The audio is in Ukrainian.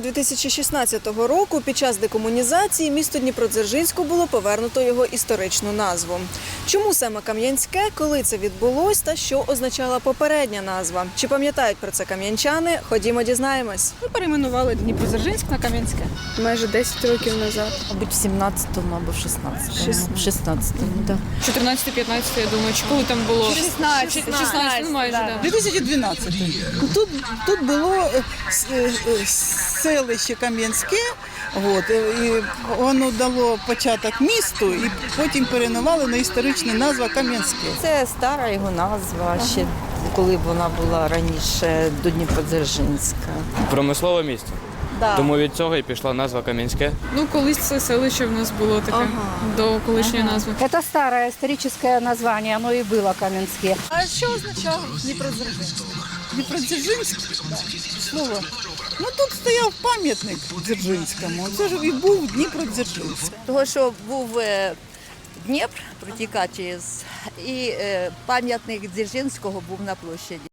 2016 року під час декомунізації місто Дніпродзержинську було повернуто його історичну назву. Чому саме Кам'янське, коли це відбулось та що означала попередня назва? Чи пам'ятають про це кам'янчани? Ходімо, дізнаємось. Ми перейменували Дніпродзержинськ на Кам'янське. Майже 10 років назад. Мабуть, в 17-му або в 16-му. В 16-му, так. 14-15, я думаю, чи коли там було? 16. 16, ну майже, так. 2012. Тут, тут було е, е, селище Кам'янське, от, і воно дало початок місту, і потім перейменували на історичну назва Кам'янське. Це стара його назва, ще коли вона була раніше до Дніпродзержинська. Промислове місто. Тому від цього і пішла назва Кам'янське. Ну, колись це селище в нас було таке до колишньої назви. Это старое историческое название, оно и было Каменске. А що означав Дніпродзержинськ? Дніпродзержинськ, слово. Ну тут стояв пам'ятник Дзержинському. Це ж і був Дніпродзержинськ. Того, що був е, Дніпр протікав через, і е, пам'ятник Дзержинського був на площаді.